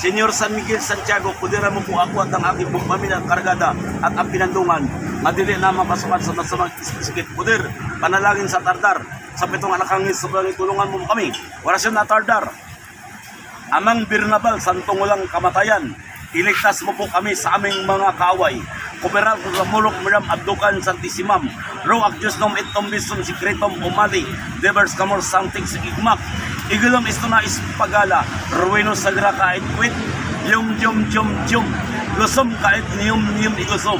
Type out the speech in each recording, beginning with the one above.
Senyor San Miguel Santiago, pudira mo po ako at ang aking buong pamilya kargada at ang pinandungan. Madili na mapasukan sa masamang sikit. Pudir, panalangin sa tardar. Sa pitong anak hangin, sobrang tulungan mo kami. Orasyon na tardar. Amang Birnabal, santong walang kamatayan. Iligtas mo po kami sa aming mga kaaway. Kuperal ko sa mulok miram abdukan santisimam. Ro ak Diyos nom itom bisum sikretom umali. Devers kamor santing sigigmak. Igulom isto na ispagala. Ruino sagra kahit quit. Yum yum yum yum. Gusum kahit niyum niyum igusum.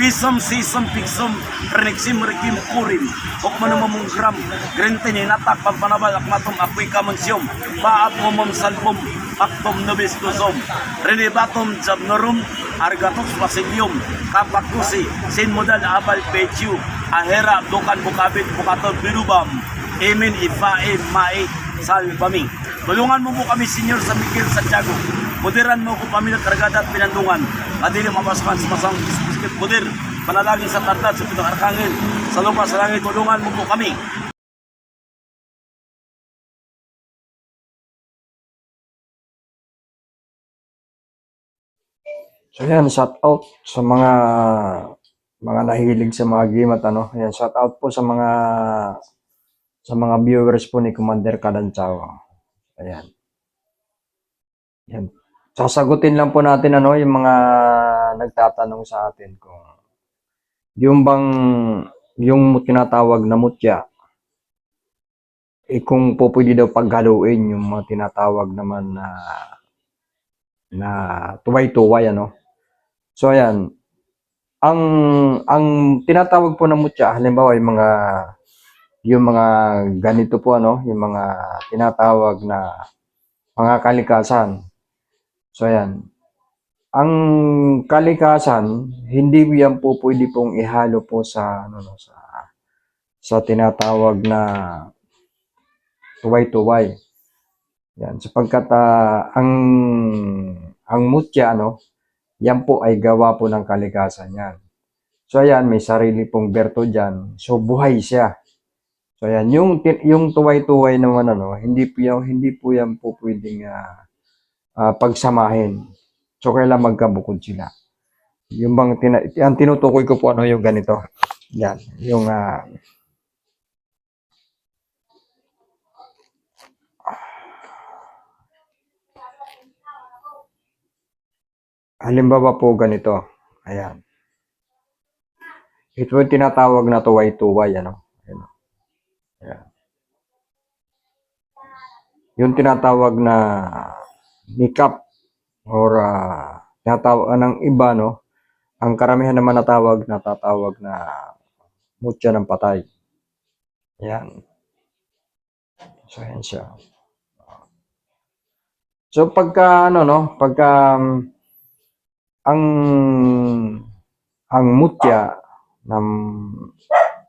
Pisum sisum piksum. Renexim rekim kurim. Hukman mo mong gram. Grente ni natak pagpanabal akmatum apoy kamonsyum. Paap mo mong salpum. Aktom nubis kusum. Renibatum jabnorum. Argatos Basilyum, Kapakusi, Sin Modal Abal Pechu, Ahera Dukan Bukabit Bukaton Binubam, Emin Ifae Mae Salbami. Tulungan mo po kami, Senyor San Miguel Santiago. Mudiran mo ko pamilya karagada at pinandungan. Madili mapasukan sa masang biskit mudir. Panalangin sa tartad sa pitong arkangel. Sa lupa sa langit, tulungan mo po kami. So yan, shout out sa mga mga nahilig sa mga game at ano. Yan, shout out po sa mga sa mga viewers po ni Commander Kalanchaw. Ayan. Yan. Sasagutin lang po natin ano yung mga nagtatanong sa atin kung yung bang yung tinatawag na mutya eh kung po pwede daw paghaluin yung mga tinatawag naman na na tuway-tuway ano. So ayan, ang ang tinatawag po na mutya halimbawa yung mga yung mga ganito po ano, yung mga tinatawag na mga kalikasan. So ayan. Ang kalikasan, hindi yan po pwede pong ihalo po sa ano no, sa sa tinatawag na tuway-tuway. Yan, sapagkat ah, ang ang mutya ano, yan po ay gawa po ng kalikasan yan. So ayan, may sarili pong berto diyan. So buhay siya. So ayan, yung yung tuway-tuway naman ano, hindi po yan, hindi po yan po pwedeng ah, ah, pagsamahin. So kailangan magkabukod sila. Yung bang tina, ang tinutukoy ko po ano yung ganito. Yan, yung ah, Halimbawa po ganito. Ayan. Ito yung tinatawag na tuway-tuway, ano? Ayan. Yung tinatawag na nikap or uh, tinatawag ng iba, no? Ang karamihan naman natawag, natatawag na mutya ng patay. Ayan. So, ayan siya. So, pagka, ano, no? Pagka, um, ang ang mutya ng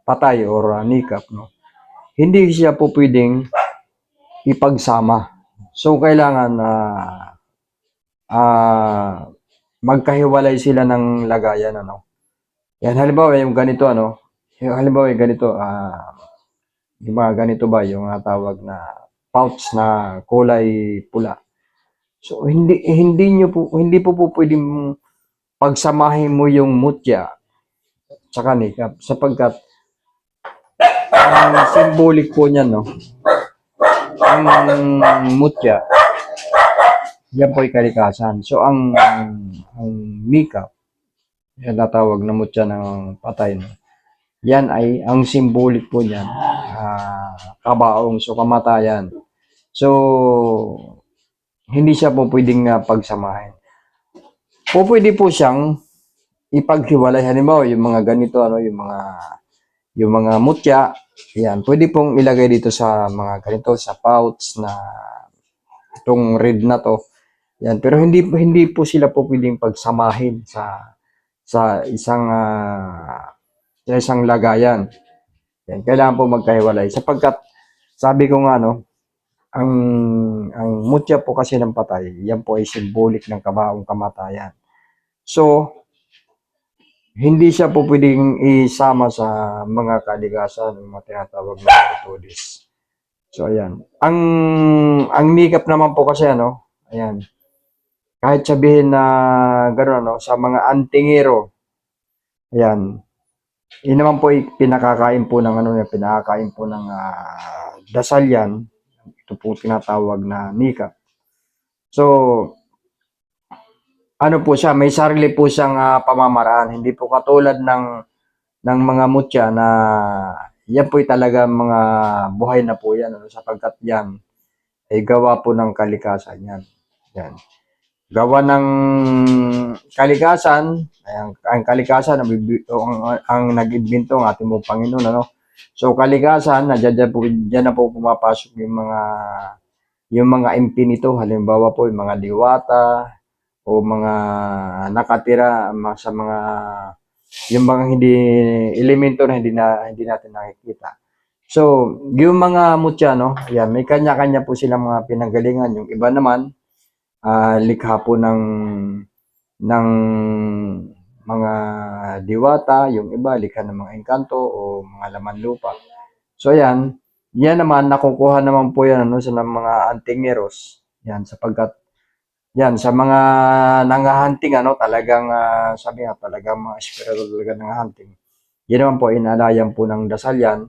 patay or uh, nikap no hindi siya po pwedeng ipagsama. So kailangan na ah magkahiwalay sila ng lagayan ano. Yan halimbawa yung ganito ano yung halimbawa yung ganito ah yung mga ganito ba yung ah, tawag na pouch na kulay pula. So hindi hindi niyo po hindi po po pwedeng pagsamahin mo yung mutya sa nikap sapagkat ang symbolic po niyan no? Ang mutya. Yan po ay kalikasan. So ang ang nikap yan natawag na mutya ng patay no? Yan ay ang symbolic po niyan. Ah, kabaong so kamatayan. So hindi siya po pwedeng ah, pagsamahin. Po pwede po siyang ipaghiwalay. Halimbawa yung mga ganito ano yung mga yung mga mutya yan pwede pong ilagay dito sa mga ganito sa pouch na itong red na to. Yan pero hindi hindi po sila po pwedeng pagsamahin sa sa isang ah, sa isang lagayan. Yan kailangan po magkahiwalay. Sapagkat sabi ko nga no ang ang mutya po kasi ng patay yan po ay symbolic ng kabaong kamatayan. So, hindi siya po pwedeng isama sa mga kaligasan, mga tinatawag na methodist. So, ayan. Ang, ang nikap naman po kasi, ano, ayan, kahit sabihin na gano'n, ano, sa mga antingero, ayan, yun naman po, pinakakain po ng ano, pinakakain po ng ah, dasal yan. Ito po tinatawag na nikap. So, ano po siya, may sarili po siyang ah, pamamaraan. Hindi po katulad ng ng mga mutya na yan po talaga mga buhay na po yan ano, sapagkat yan ay gawa po ng kalikasan yan. Yan. Gawa ng kalikasan, ang, ang kalikasan ang, ang, ang nag-invento ng ating pong Panginoon ano. So kalikasan, na dyan, po, dyan na po pumapasok yung mga yung mga impinito, halimbawa po yung mga diwata o mga nakatira sa mga yung mga hindi elemento na hindi na hindi natin nakikita. So, yung mga mutya, no, yan, may kanya-kanya po silang mga pinanggalingan. Yung iba naman, ah, likha po ng ng mga diwata, yung iba likha ng mga engkanto o mga laman lupa. So, yan, yan naman, nakukuha naman po yan ano, sa mga antingeros. Yan, sapagkat yan, sa mga nangahunting, ano, talagang, ah, sabi nga, talagang mga espiritu talaga nangahunting. Yan naman po, inalayan po ng dasal yan.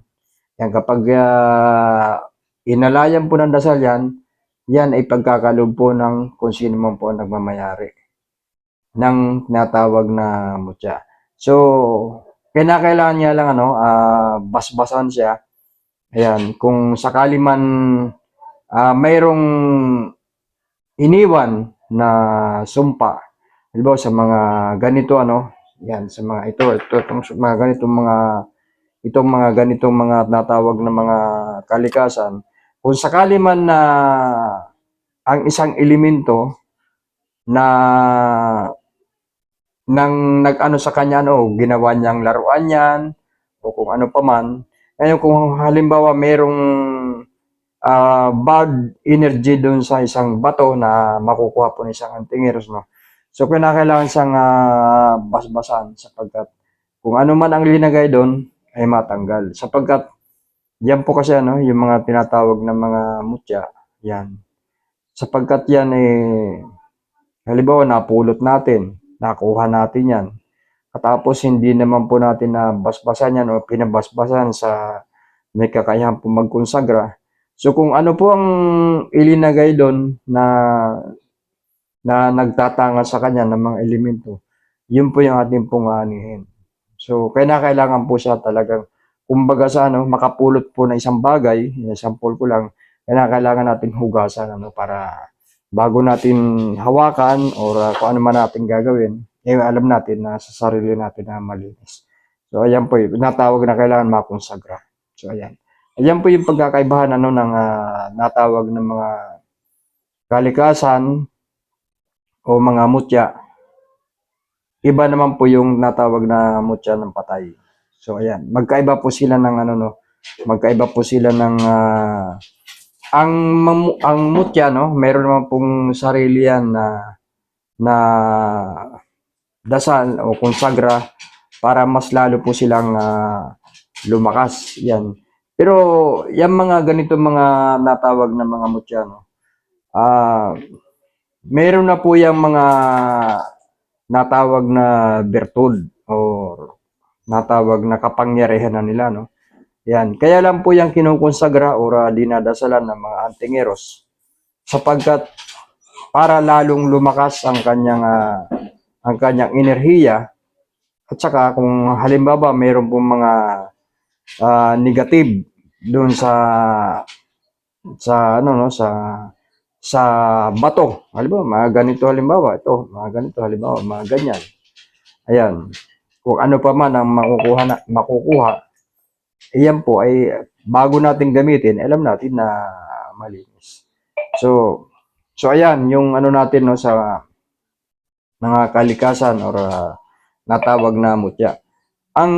Yan, kapag ah, inalayan po ng dasal yan, yan ay pagkakaloob po ng kung sino man po nagmamayari ng tinatawag na mutya. So, kinakailangan niya lang ano, ah, basbasan siya. Ayan, kung sakali man ah, mayroong iniwan na sumpa, halimbawa sa mga ganito ano, yan, sa mga ito, ito, itong mga ganitong mga itong mga ganitong mga natawag na mga kalikasan, kung sakali man na ang isang elemento na nang nag-ano sa kanya ano, ginawa niyang laruan yan o kung ano pa man. Ngayon kung halimbawa merong ah, bad energy doon sa isang bato na makukuha po ng isang antingiros no. So kinakailangan siyang ah, basbasan sapagkat kung ano man ang linagay doon ay matanggal. Sapagkat yan po kasi ano yung mga tinatawag na mga mutya yan. Sapagkat yan eh halimbawa napulot natin nakuha natin yan. Katapos hindi naman po natin na basbasan yan o pinabasbasan sa may kakayahan po magkonsagra so kung ano po ang ilinagay doon na na nagtatanga sa kanya ng mga elemento yun po yung ating pong So, kaya kailangan po siya talagang, kumbaga sa ano, makapulot po ng isang bagay, sample ko lang, kaya kailangan natin hugasan ano, para bago natin hawakan or uh, kung ano man natin gagawin, eh, alam natin na sa sarili natin na malinis. So, ayan po, yung natawag na kailangan makonsagra. So, ayan. Ayan po yung pagkakaibahan ano, ng ah, natawag ng mga kalikasan o mga mutya iba naman po yung natawag na mutya ng patay. So ayan, magkaiba po sila ng ano no, magkaiba po sila ng ah, ang ang mutya no, meron naman pong sarili yan na na dasal o konsagra para mas lalo po silang ah, lumakas. Yan. Pero yung mga ganito mga natawag na mga mutya no, ah meron na po yung mga natawag na bertud or natawag na kapangyarihan na nila, no? Yan. Kaya lang po yung kinukonsagra o uh, dinadasalan ng mga antingeros sapagkat para lalong lumakas ang kanyang ah, ang kanyang enerhiya at saka kung halimbawa mayroon pong mga ah, negative doon sa sa ano no sa sa bato. Halimbawa, mga ganito halimbawa, ito, mga ganito halimbawa, mga ganyan. Ayan. Kung ano pa man ang makukuha, na, makukuha, iyan po ay bago natin gamitin, alam natin na malinis. So, so ayan, yung ano natin no sa mga kalikasan or ah, natawag na mutya. Ang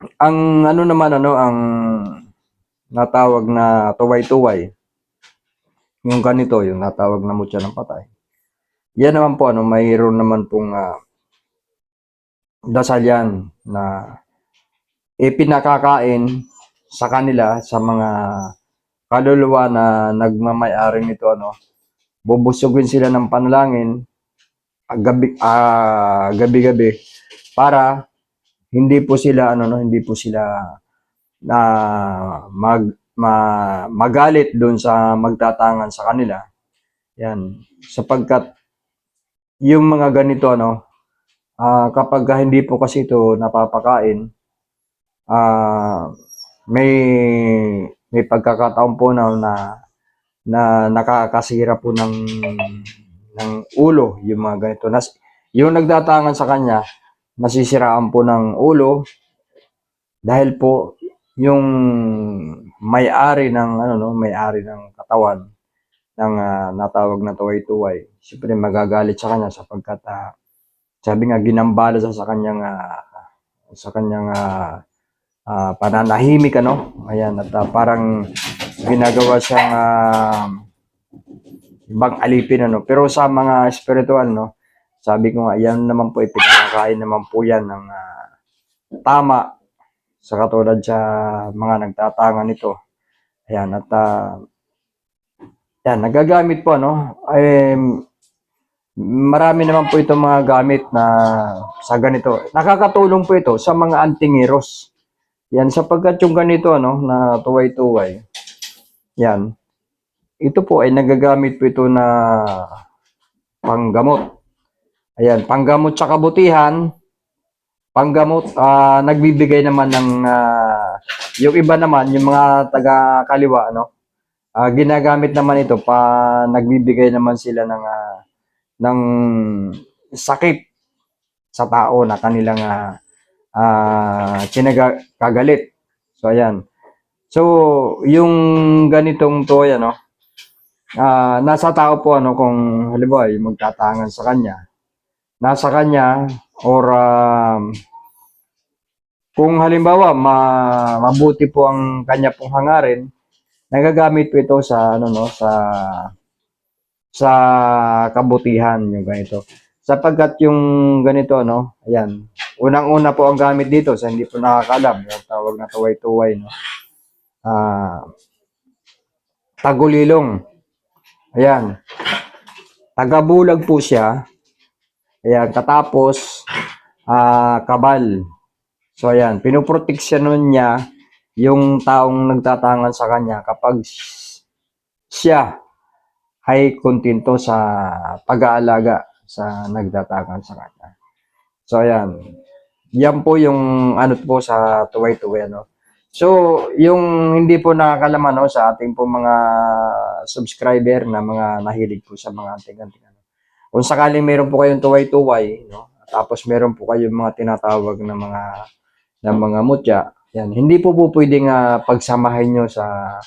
ang ano naman ano ang natawag na tuway-tuway yung ganito, yung natawag na mutya ng patay. Yan naman po, ano, mayroon naman pong ah, dasal yan na ipinakakain sa kanila sa mga kaluluwa na nagmamayari nito ano bubusugin sila ng panalangin ah, gabi ah, gabi-gabi para hindi po sila ano no, hindi po sila na mag ma- magalit doon sa magtatangan sa kanila. Yan, sapagkat yung mga ganito ano, ah, kapag hindi po kasi ito napapakain, ah may may pagkakataon po na na, na nakakasira po ng ng ulo yung mga ganito. Nas, yung nagdatangan sa kanya, nasisiraan po ng ulo dahil po yung may-ari ng ano no, may-ari ng katawan ng ah, natawag na tuway-tuway. Siyempre magagalit sa kanya sapagkat ah, sabi nga ginambala sa sa kanyang ah, sa kanyang ah, ah, pananahimik ano. Ayan at ah, parang ginagawa siyang ah, ibang alipin ano. Pero sa mga spiritual no, sabi ko nga yan naman po ipinakakain naman po yan ng ah, tama sa katulad sa mga nagtatangan nito. Ayan, at ah, yan, nagagamit po, no? Ay, marami naman po itong mga gamit na sa ganito. Nakakatulong po ito sa mga antingiros. Yan, sapagkat yung ganito, no, na tuway-tuway. Yan. Ito po ay nagagamit po ito na panggamot. Ayan, panggamot sa kabutihan, panggamot, ah, nagbibigay naman ng, ah, yung iba naman, yung mga taga kaliwa, ano, ah, ginagamit naman ito pa nagbibigay naman sila ng, ah, ng sakit sa tao na kanilang ah, kinaga- kagalit. So, ayan. So, yung ganitong toy, ano, ah, nasa tao po, ano, kung halimbawa, yung magtatangan sa kanya, nasa kanya, or um, kung halimbawa ma, mabuti po ang kanya pong hangarin, nagagamit po ito sa ano no sa sa kabutihan yung ganito. Sapagkat yung ganito no, ayan. Unang-una po ang gamit dito sa hindi po nakakalam, yung tawag na tuway-tuway no. Ah tagulilong. Ayan. Tagabulag po siya. Ayan, katapos ah kabal. So ayan, pinoproteksyonon niya yung taong nagtatangan sa kanya kapag siya ay kontento sa pag-aalaga sa nagtatangan sa kanya. So ayan, yan po yung ano po sa tuway-tuway ano. So, yung hindi po nakakalaman no, sa ating po mga subscriber na mga nahilig po sa mga anting-anting. Kung sakaling meron po kayong tuway-tuway, no, tapos meron po kayong mga tinatawag na mga na mga mutya, yan, hindi po po pwedeng ah, pagsamahin nyo sa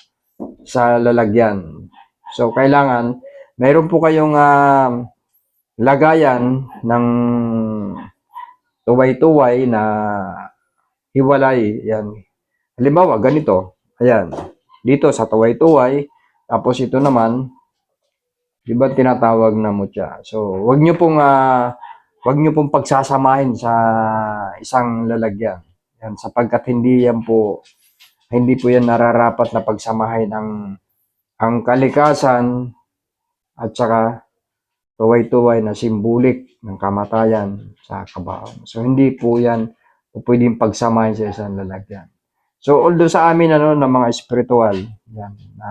sa lalagyan. So, kailangan, meron po kayong ah, lagayan ng tuway-tuway na hiwalay. Yan. Halimbawa, ganito. Ayan. Dito sa tuway-tuway. Tapos ito naman, di ba tinatawag na mutya. So, wag nyo pong, ah, wag nyo pong pagsasamahin sa isang lalagyan. Yan, sapagkat hindi yan po, hindi po yan nararapat na pagsamahin ang, ang kalikasan at saka tuway-tuway na simbulik ng kamatayan sa kabaong. So, hindi po yan po pwedeng pagsamahin sa isang lalagyan. So, although sa amin, ano, ng mga spiritual, yan, na,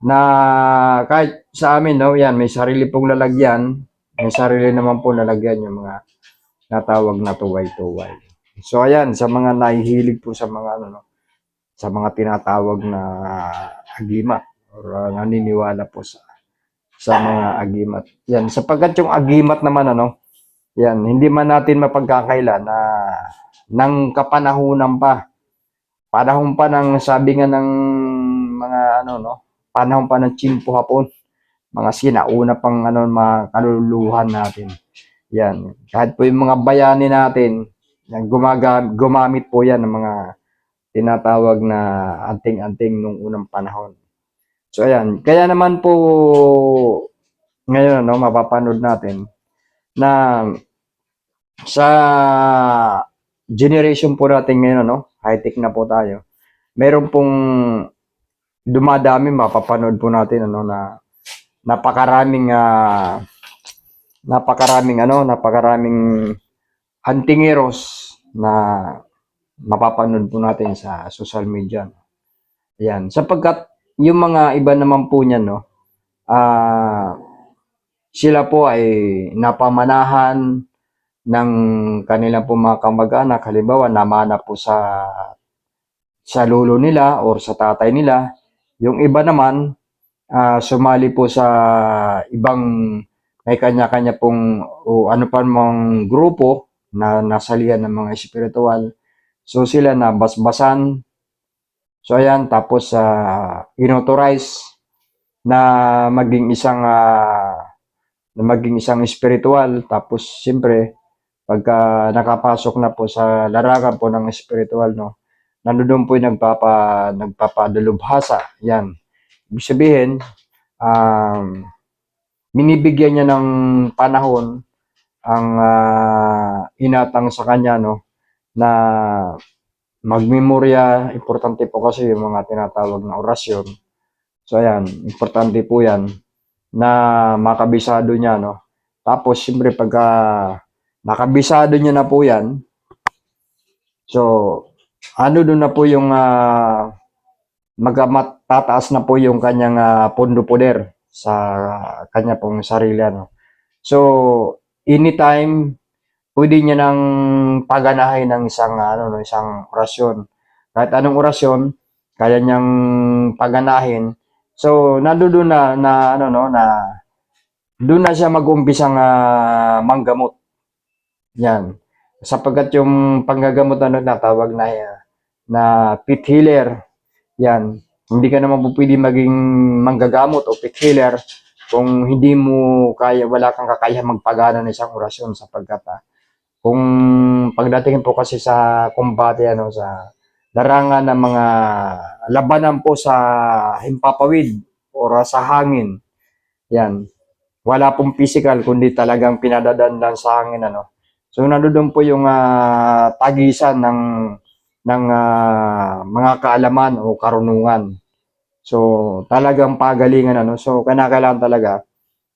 na kahit sa amin, no, yan, may sarili pong lalagyan, may sarili naman po lalagyan yung mga natawag na tuway-tuway. So, ayan, sa mga nahihilig po sa mga, ano, no, sa mga tinatawag na agimat or uh, naniniwala po sa sa mga agimat. Yan, sapagkat yung agimat naman, ano, yan, hindi man natin mapagkakaila na ng kapanahunan pa. Panahon pa ng, sabi nga ng mga, ano, no, panahon pa ng chimpo hapon. Mga sinauna pang, ano, mga kaluluhan natin. Yan, kahit po yung mga bayani natin, yan, gumamit po yan ng mga tinatawag na anting-anting nung unang panahon. So, ayan. Kaya naman po, ngayon, ano, mapapanood natin na sa generation po natin ngayon, ano, high-tech na po tayo, meron pong dumadami, mapapanood po natin, ano, na napakaraming ah, napakaraming ano, napakaraming antingeros na mapapanood po natin sa social media. Yan, sapagkat yung mga iba naman po niyan, no, ah, sila po ay napamanahan ng kanilang po mga kamag-anak, halimbawa namana po sa sa lolo nila or sa tatay nila. Yung iba naman, ah, sumali po sa ibang may kanya-kanya pong o ano pa mong grupo na nasalihan ng mga espiritual. So sila na basbasan. So ayan, tapos sa inauthorize na maging isang ah, na maging isang espiritual. Tapos siyempre, pagka nakapasok na po sa larangan po ng espiritual, no, yung nagpapa, nagpapadalubhasa. Yan. Ibig sabihin, um, minibigyan niya ng panahon ang ah, inatang sa kanya, no, na magmemorya, importante po kasi yung mga tinatawag na orasyon. So, ayan, importante po yan na makabisado niya, no. Tapos, siyempre, pagka nakabisado niya na po yan, so, ano doon na po yung uh, tataas na po yung kanyang ah, pondo poder sa kanya pong sarili ano. So anytime pwede niya nang paganahin ng isang ano no, isang orasyon. Kahit anong orasyon kaya niyang paganahin. So nandoon na na ano no na doon na siya mag-umpisang ah, manggamot. Yan. Sapagkat yung panggagamot ano natawag na na pit healer. Yan. Hindi ka naman po maging manggagamot o pit healer kung hindi mo kaya, wala kang kakayahang magpagana ng isang orasyon sapagkat ah, kung pagdating po kasi sa kumbate ano sa larangan ng mga labanan po sa himpapawid o sa hangin. Yan. Wala pong physical kundi talagang pinadadandan sa hangin ano. So nandoon po yung ah, tagisan ng ng ah, mga kaalaman o karunungan. So, talagang pagalingan ano. So, kinakailangan talaga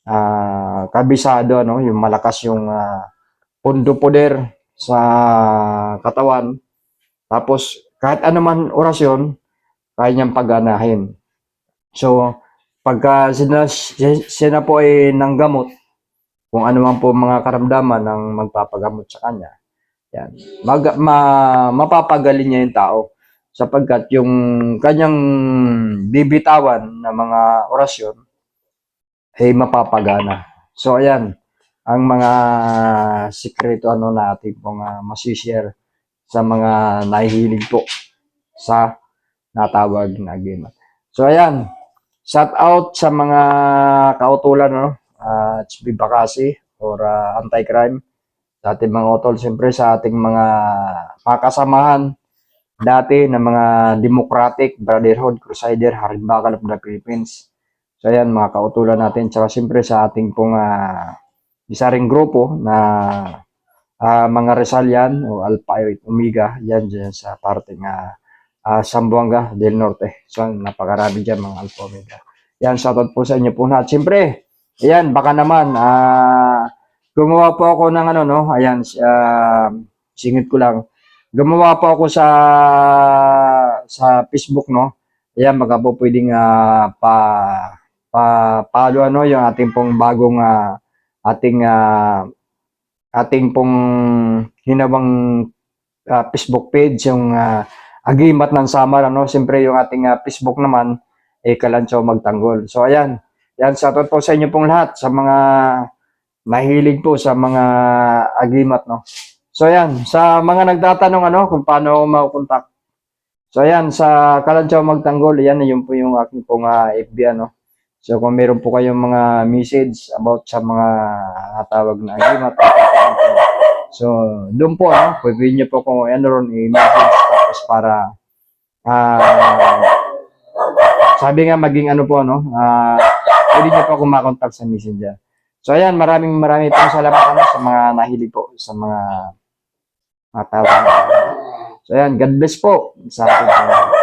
ah, kabisado ano, yung malakas yung ah, pundo poder sa katawan. Tapos, kahit anuman orasyon, kaya niyang paganahin. So, pagka sina, sina po ay nanggamot, kung ano man po mga karamdaman ng magpapagamot sa kanya, yan. Mag, ma, mapapagaling niya yung tao sapagkat yung kanyang bibitawan na mga orasyon ay mapapagana. So ayan, ang mga sikreto ano natin uh, masishare sa mga nahihilig po sa natawag na game. So ayan, shout out sa mga kautulan no, uh, HB Bakasi or uh, anti-crime sa ating mga utol, siyempre sa ating mga makasamahan dati na mga Democratic, Brotherhood, Crusader, Harimbakan of the Philippines. So ayan, mga kautulan natin. Tsaka siyempre sa ating pong uh, isa ring grupo na uh, mga Rizalian o Alpha Omega, yan dyan sa parting uh, uh, Sambuanga del Norte. So napakarami dyan mga Alpha Omega. Yan, shoutout po sa inyo po na. Siyempre, ayan, baka naman, ah, gumawa po ako ng ano, no? Ayan, uh, singit ko lang. Gumawa po ako sa sa Facebook, no? Ayan, baka po pwedeng uh, pa pa follow ano yung ating pong bagong uh, ating uh, ating pong hinawang uh, Facebook page yung uh, Agimat ng Samar ano siyempre yung ating uh, Facebook naman eh Kalancho Magtanggol. So ayan, yan shoutout po sa inyo pong lahat sa mga mahilig po sa mga agimat, no? So, ayan, sa mga nagtatanong, ano, kung paano ako makukontak. So, ayan, sa Kalantsaw Magtanggol, yan, yun po yung aking pong uh, FB, ano. So, kung meron po kayong mga message about sa mga natawag na agimat, so, doon po, ano, pwede nyo po kung ano ron, i-message tapos para, uh, sabi nga, maging ano po, ano, uh, pwede nyo po kumakontak sa messenger. So ayan, maraming maraming pong salamat ano, sa mga nahilig po, sa mga mga tawag. So ayan, God bless po sa ating